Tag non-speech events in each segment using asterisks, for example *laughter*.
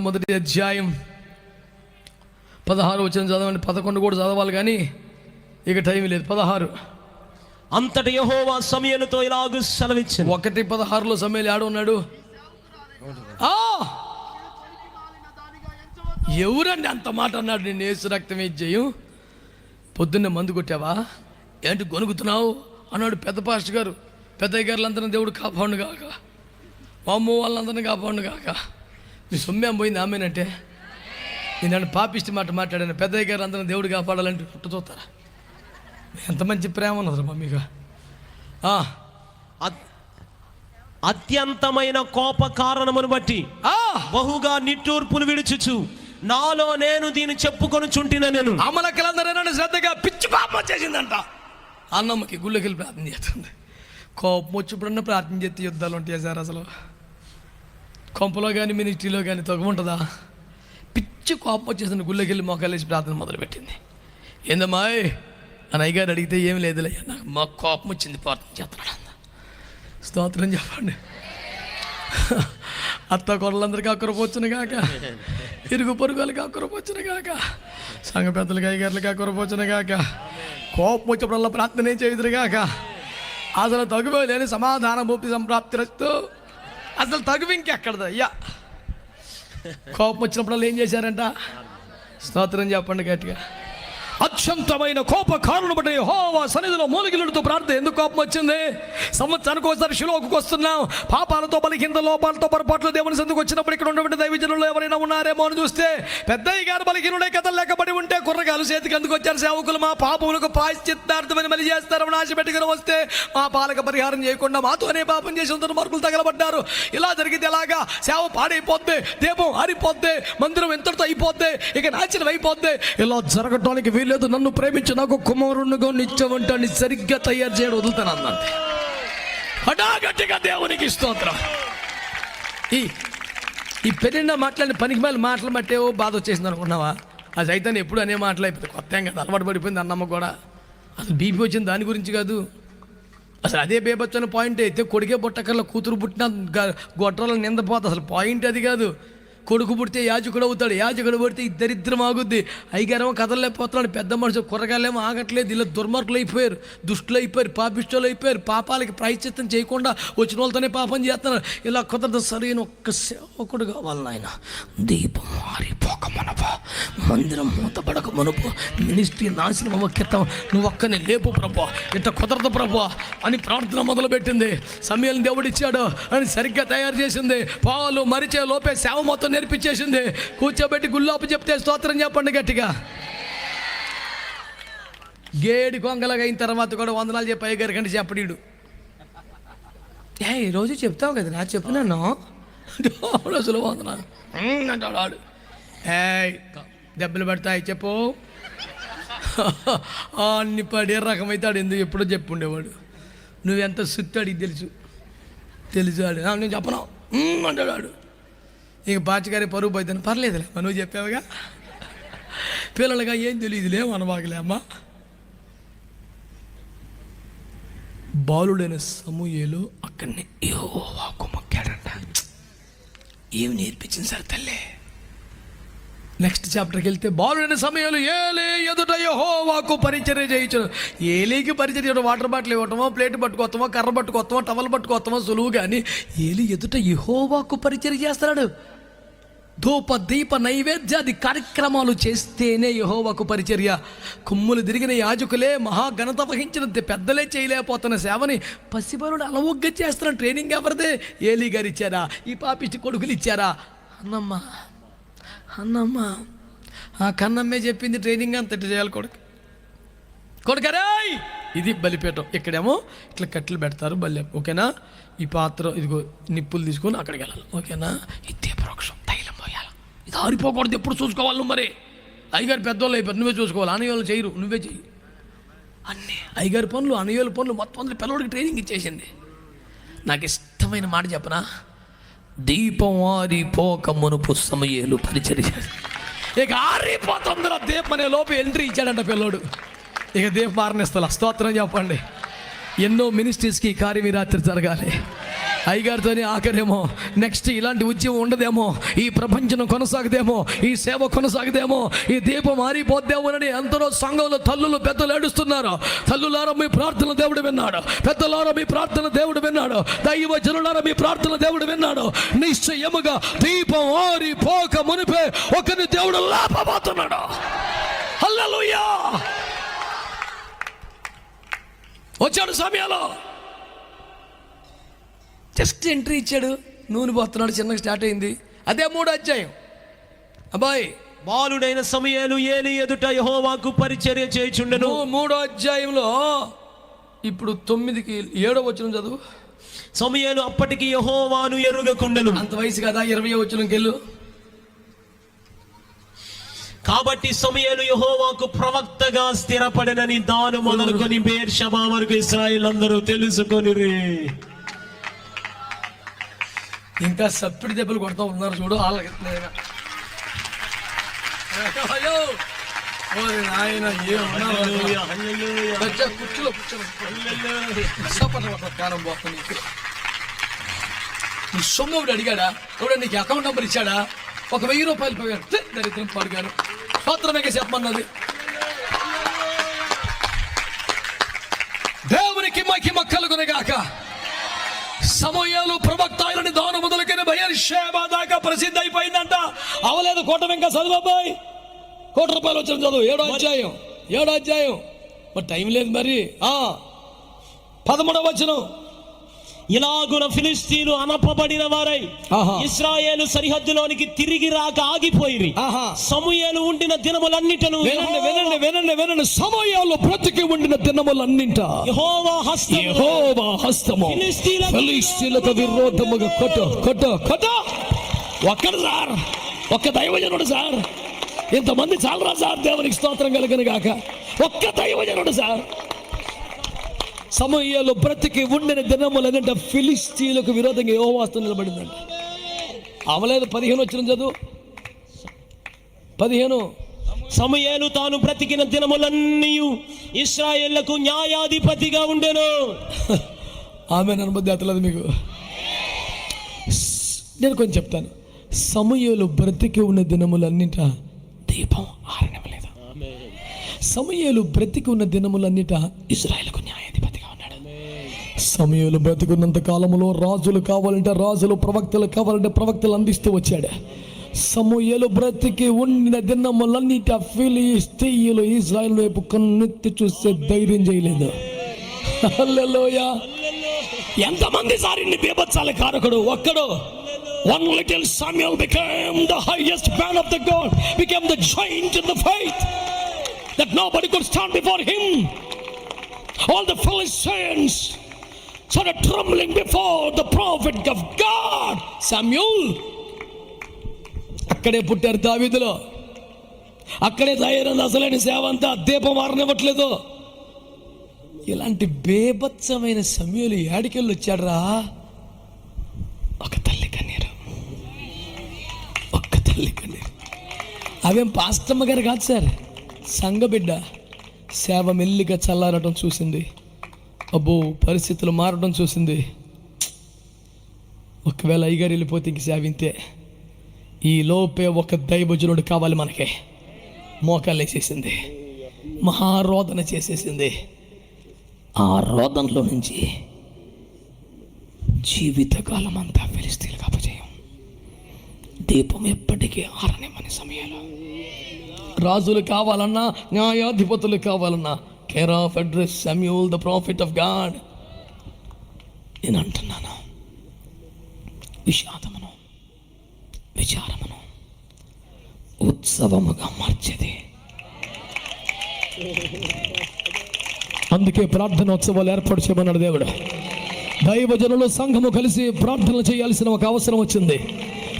మొదటి అధ్యాయం. పదహారు వచ్చిన చదవండి పదకొండు కూడా చదవాలి కానీ ఇక టైం లేదు. పదహారు. అంతటి యహోవా సమయలతో ఇలాగూ సెలవిచ్చాను. ఒకటి పదహారులో సమయాలు ఆడు ఉన్నాడు? ఆ! ఎవరండి అంత మాట అన్నాడు? నేను ఏసు రక్తం ఇచ్చేయం. పొద్దున్నే మందు కొట్టావా? ఏంటి గొనుగుతున్నావు? అన్నాడు పెద్ద పాస్టర్ గారు. పెద్దయ్య గారులందరినీ దేవుడు కాపాడు కాక మా అమ్మ వాళ్ళందరినీ కాపాడు కాక నీ సొమ్మేం పోయింది ఆమెనంటే నేను నన్ను పాపిష్టి మాట మాట్లాడాను. పెద్దయ్య గారు అందరిని దేవుడు కాపాడాలంటే పుట్టు చూస్తారా? ఎంత మంచి ప్రేమ ఉన్నది మమ్మీగా అత్యంతమైన కోప కారణమును బట్టి ఆ, బహుగా నిట్టూర్పులు విడుచుచు. నాలో నేను దీన్ని చెప్పుకొని చుంటిన నేను. అమలకలందరూ నన్ను శ్రద్ధగా పిచ్చి పాపం వచ్చేసిందంట అన్నమ్మకి గుళ్ళకి ప్రార్థన చేస్తుంది. కోపం వచ్చిప్పుడన్నా ప్రార్థన చేస్తే యుద్ధాలు ఉంటాయి సార్ అసలు. కొంపలో కానీ మినిస్ట్రీలో కానీ తగ్గుంటుందా పిచ్చి కోపం వచ్చేసింది గుళ్ళకి వెళ్ళి మోకాలేసి ప్రార్థన మొదలుపెట్టింది. ఏందమ్మాయ్ అని అయ్యగారు అడిగితే ఏం లేదులే నాకు మా కోపం వచ్చింది ప్రార్థన చేస్తున్నాడు అన్న. స్తోత్రం చెప్పండి. అత్త కొడలందరికీ అక్కరపోవచ్చును కాక ఇరుగు పొరుగులకి అక్కరపోవచ్చును కాక సంఘ పెద్దలకి అయ్యగారులకి అక్కరపోవచ్చును కాక కోపం వచ్చినప్పుడల్లా ప్రార్థన చేయుదురు కాక అసలు తగువే లేని సమాధానం భూపి సంప్రాప్తి రస్తూ. అసలు తగువి ఇంకెక్కడది? అయ్యా కోపం వచ్చినప్పుడల్లా ఏం చేశారంట? స్తోత్రం చెప్పండి గట్టిగా. అత్యంతమైన కోప కారణం బట్టి హోవా సన్నిధిలో మూలిగిలుడుతూ ప్రార్థన. ఎందుకు కోపం వచ్చింది? సంవత్సరానికి ఒకసారి శిలోకి వస్తున్నాం. పాపాలతో బలికింద లోపాలతో పొరపాట్లు దేవుని సందుకు వచ్చినప్పుడు ఇక్కడ ఉన్నటువంటి దైవజనులు ఎవరైనా ఉన్నారేమో అని చూస్తే పెద్దయ్య గారు బలికినుడే కథలు లేకబడి ఉంటే కుర్రగాలు చేతికి అందుకు వచ్చారు సేవకులు. మా పాపములకు ప్రాయశ్చిత్తార్థమని మళ్ళీ చేస్తారని ఆశ పెట్టుకుని వస్తే మా పాలక పరిహారం చేయకుండా మాతోనే పాపం చేసి ఉందని మార్పులు తగలబడ్డారు. ఇలా జరిగితే ఎలాగా? సేవ పాడైపోద్ది దీపం ఆరిపోద్ది మందిరం ఎంతటితో అయిపోద్ది ఇక నాచనం అయిపోద్ది. ఇలా జరగటానికి వీలు లేదు నన్ను ప్రేమించి నాకు కుమారుణ్ణిగా నిత్యవంటాన్ని సరిగ్గా తయారు చేయడం వదులుతాను అందంతే హఠాగట్టిగా దేవునికి స్తోత్రం. ఈ ఈ పెళ్ళిన మాట్లాడిన పనికి మేలు మాటలు బట్టే ఓ బాధ వచ్చేసింది అనుకున్నావా? ఆ సైతాన్ని ఎప్పుడు అనే మాటలు అయిపోతుంది కొత్త ఏం కదా అలవాటు పడిపోయింది అన్నమ్మ కూడా. అసలు బీపీ వచ్చింది దాని గురించి కాదు. అసలు అదే బేబచ్చని పాయింట్ అయితే కొడుకే పుట్టకల్లా కూతురు పుట్టిన గ- గొడ్రాల నిందపోతుంది అసలు పాయింట్ అది కాదు. కొడుకు పుడితే యాజకుడు అవుతాడు. యాజకుడు పుడితే ఈ దరిద్రం ఆగుద్ది. అయ్యగారేమో కదలలేకపోతున్నాడు పెద్ద మనుషులు కూరగాయలేమో ఆగట్లేదు. ఇలా దుర్మార్గులు అయిపోయారు దుష్టులు అయిపోయారు పాపిష్టులు అయిపోయారు పాపాలకి ప్రాయశ్చిత్తం చేయకుండా వచ్చిన వాళ్ళతోనే పాపం చేస్తున్నారు. ఇలా కుదరదు. సరైన ఒక్క సేవకుడు కావాలి నాయన. దీపం మారిపోక మనప మందిరం మూతపడక మనపు మినిస్ట్రీ నాశనం అవ్వకితం నువ్వు ఒక్కనే లేపు ప్రభా. ఇట్ట కుదరదు ప్రభా అని ప్రార్థన మొదలుపెట్టింది. సమయాన్ని దేవుడిచ్చాడు అని సరిగ్గా తయారు చేసింది. పాలు మరిచే లోపే సేవ మొత్తం నేర్పించేసింది. కూర్చోబెట్టి గుల్లోపు చెప్తే స్తోత్రం చెప్పండి గట్టిగా. గేడి కొంగలగా అయిన తర్వాత కూడా వందనాలు చెప్పి అయ్యగారి కంటే చెప్పడీడు ఏ ఈరోజు చెప్తావు కదా నా చెప్పినాను అసలు వందనాలు. అంటాడు ఏయ్ దెబ్బలు పెడతాయి చెప్పు. *laughs* అన్ని పడే రకమైతే ఆడు ఎందుకు ఎప్పుడో చెప్పుండేవాడు. నువ్వెంత సుత్తాడు తెలుసు? తెలుసు ఆడు "ఆ, నేను చెప్పను? అంటాడు ఇక బాచిగారి పరుగు పోయిద్దని పర్లేదులే అమ్మా, నువ్వు చెప్పావుగా? పిల్లలుగా ఏం తెలియదులే మనబాగలే అమ్మ. బాలుడైన సమూయేలు అక్కడిని యోవాకు మొక్కాడంట. ఏమి నేర్పించింది సార్ తల్లే? నెక్స్ట్ చాప్టర్కి వెళ్తే బాలుడైన సమయంలో ఏలే ఎదుట యహోవాకు పరిచర్య చేయించడం ఏలీకి పరిచర్య చేయడం వాటర్ బాటిల్ ఇవ్వటమో ప్లేట్ పట్టుకొస్తామో కర్ర పట్టుకొస్తామో టవల్ పట్టుకొస్తామో సులువు కానీ ఏలి ఎదుట యహోవాకు పరిచర్య చేస్తాడు ధూప దీప నైవేద్యాది కార్యక్రమాలు చేస్తేనే యహోవాకు పరిచర్య. కుమ్ములు తిరిగిన యాజకులే మహాఘనత వహించిన పెద్దలే చేయలేకపోతున్న సేవని పసిబరుడు అలవొగ్గ చేస్తున్న ట్రైనింగ్ ఎవరిదే? ఏలీ గారు ఇచ్చారా ఈ పాపిచ్చి కొడుకులు ఇచ్చారా అన్నమ్మా అన్నమ్మ ఆ కన్నమ్మే చెప్పింది ట్రైనింగ్ అంత చేయాలి కొడుకు? కొడుకరాయ్ ఇది బలిపేటం ఇక్కడేమో ఇట్లా కట్టెలు పెడతారు బల్లి. ఓకేనా? ఈ పాత్ర ఇదిగో నిప్పులు తీసుకొని అక్కడికి వెళ్ళాలి. ఓకేనా? ఇదే పరోక్షం. తైలం పోయాలి. ఇది ఆరిపోకూడదు. ఎప్పుడు చూసుకోవాలి మరి. అయ్యగారు పెద్దోళ్ళు అయిపోయారు. నువ్వే చూసుకోవాలి. అనయోళ్ళు చేయరు. నువ్వే చెయ్యి. అన్నీ అయ్యగారి పనులు అనయోళ్ళ పనులు మొత్తం అందరి పిల్లడికి ట్రైనింగ్ ఇచ్చేసింది. నాకు ఇష్టమైన మాట చెప్పనా? దీపం ఆరిపోక మునుపు సమయాలు పరిచర్య ఇక ఆరిపోతుందిరా దీపం అనే లోపు ఎంట్రీ ఇచ్చాడంట పిల్లోడు. ఇక దీపం ఆరనిస్తా స్తోత్రం చెప్పండి. ఎన్నో మినిస్ట్రీస్కి ఈ కార్యం రాత్రి జరగాలి. అయ్యగారితోనే ఆఖరేమో నెక్స్ట్ ఇలాంటి ఉద్యమం ఉండదేమో. ఈ ప్రపంచం కొనసాగదేమో. ఈ సేవ కొనసాగదేమో. ఈ దీపం మారిపోద్దేమోనని ఎంతనో సంఘంలో తల్లులు పెద్దలు ఏడుస్తున్నారు. తల్లులారా మీ ప్రార్థన దేవుడు విన్నాడు. పెద్దలారా మీ ప్రార్థన దేవుడు విన్నాడు. దైవ జనులారా మీ ప్రార్థన దేవుడు విన్నాడు. నిశ్చయముగా దీపం ఆరిపోక మునిపే ఒకరిని దేవుడు లాపబోతున్నాడు. హల్లెలూయా! వచ్చాడు సమయంలో. జస్ట్ ఎంట్రీ ఇచ్చాడు. నూనె పోతున్నాడు చిన్నగా స్టార్ట్ అయింది. అదే మూడో అధ్యాయం. అబ్బాయి బాలుడైన సమయాలు ఏలి ఎదుట యహోవాకు పరిచర్య చేయుచుండెను. మూడో అధ్యాయంలో ఇప్పుడు తొమ్మిదికి ఏడో వచ్చిన చదువు. సమయాలు అప్పటికి యహోవాను ఎరుగకుండెను. అంత వయసు కదా ఇరవై వచ్చినకి వెళ్ళు కాబట్టి సమయాలు యహోవాకు ప్రవక్తగా స్థిరపడినని దాను మొదలుకొని బేర్షబా వరకు ఇస్రాయిల్ అందరూ తెలుసుకొని ఇంకా సప్పిడి దెబ్బలు కొడతా ఉన్నారు చూడు వాళ్ళకి అయ్యో! నాయన కుర్చీలో కూర్చోను ప్రాణం పోతుంది నీకు. నీ సొమ్ము ఒకటి అడిగాడా? ఎవడ నీకు అకౌంట్ నెంబర్ ఇచ్చాడా? ఒక వెయ్యి రూపాయలు పోయాడు దరిద్రం పడిగాను స్తోత్రమే చెప్పమన్నది. దేవునికి మహిమ కలుగునగాక. సమయాలు ప్రవక్త ఆయనని దాను మొదలుకొని భయర్షేమ దాకా ప్రసిద్ధి అయిపోయిందంట అవలేదు కోట వెంక చదువు అబ్బాయి. కోటి రూపాయలు వచ్చిన చదువు. ఏడో అధ్యాయం. ఏడో అధ్యాయం. మరి టైం లేదు మరి. ఆ పదమూడవ వచనం. ఇలాగున ఫిలిస్తీన్లు అనపబడిన వారై. ఇస్రాయేలు సరిహద్దులోనికి తిరిగి రాక ఆగిపోయిరి. ఆహా. సమూయేలు ఉండిన దినములన్నిటను వినండి వినండి వినండి వినండి. సమయాలు బ్రతికి ఉండిన దినములన్నింట. యెహోవా హస్తము. యెహోవా హస్తము. ఫిలిస్తీన్లకు విరోధముగా కొట్ట కొట్ట కొట్ట. ఒక్కడు సార్ ఒక్క దైవజనుడు సార్. ఇంతమంది చాలరా సార్? దేవునికి స్తోత్రం కలిగిన గాక. ఒక్క దైవజనుడు సార్. సమయాలు బ్రతికి ఉండిన దినములనంట ఫిలిస్తీన్లకు విరోధంగా ఏ వాస్తవం నిలబడిందంట అవలేదు పదిహేను వచ్చిన చదువు. పదిహేను. సమూయేలు తాను బ్రతికిన దినములన్నీ ఇస్రాయేళ్ళకు న్యాయాధిపతిగా ఉండెను. *laughs* ఆమె అనుమతి అతలేదు మీకు. నేను కొంచెం చెప్తాను. సమయంలో బ్రతికి ఉన్న దినములన్నిట దీపం ఆరణలేదు సమయాలు బ్రతికి ఉన్న దినములన్నిట ఇజ్రాయెల్కు సమయంలో బ్రతికున్నంత కాలంలో రాజులు కావాలంటే రాజులు ప్రవక్తలు కావాలంటే ప్రవక్తలు అందిస్తూ వచ్చాడు. సమూహలు బ్రతికి ఉండిన దినములన్నిట ఫిలిస్తీయులు ఇజ్రాయిల్ వైపు కన్నెత్తి చూస్తే ధైర్యం చేయలేదు. హల్లెలూయా. ఎంతమంది సారిని బీభత్సాల కారకుడు? ఒక్కడు. One little Samuel became the highest man of the God became the giant in the faith that nobody could stand before him. All the Philistines started trembling before the prophet of God Samuel. అక్కడే పుట్టారు దావీదులో. అక్కడే తయారైన అసలైన సేవ అంతా దీపం మారనివ్వట్లేదు ఇలాంటి బేభత్సమైన సమయాలు ఏడికెళ్ళి వచ్చాడరా? ఒక తల్లి కన్నీరు. ఒక్క తల్లి కన్నీరు. అవేం పాస్తమ్మ గారు కాదు సార్? సంగబిడ్డ సేవ మెల్లిగా చల్లారటం చూసింది. అబ్బో పరిస్థితులు మారడం చూసింది. ఒకవేళ అయ్యగారు వెళ్ళిపోతే ఇంక సేవింతే. ఈ లోపే ఒక దైవజనుడు కావాలి మనకి. మోకాళ్ళు వేసేసింది మహారోదన చేసేసింది. ఆ రోదనలో నుంచి జీవితకాలం అంతా ఫిలిస్తీన్లకు అపజయం. దీపం ఎప్పటికీ ఆరనేమని సమయంలో. రాజులు కావాలన్నా న్యాయాధిపతులు కావాలన్నా care of address Samuel the prophet of God నేను అంటున్నాను. విషాదమును విచారమును ఉత్సవముగా మార్చేది. అందుకే ప్రార్థనోత్సవాలు ఏర్పాటు చేయమన్నాడు దేవుడు. దైవజనులు సంఘము కలిసి ప్రార్థనలు చేయాల్సిన ఒక అవసరం వచ్చింది.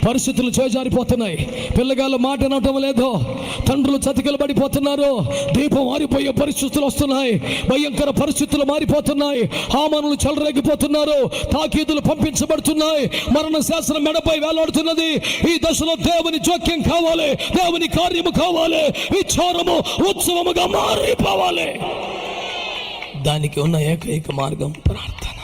పరిస్థితులు చేజారిపోతున్నాయి. పిల్లగాళ్ళు మాట వినటం లేదో తండ్రులు చతికలు పడిపోతున్నారు. దీపం మారిపోయే పరిస్థితులు వస్తున్నాయి. భయంకర పరిస్థితులు మారిపోతున్నాయి. హామనులు చెలరేగిపోతున్నారు. తాకీదులు పంపించబడుతున్నాయి. మరణ శాసనం మెడపై వేలాడుతున్నది. ఈ దశలో దేవుని జోక్యం కావాలి. దేవుని కార్యము కావాలి. విచారము ఉత్సవముగా మారిపోవాలి. దానికి ఉన్న ఏకైక మార్గం ప్రార్థన.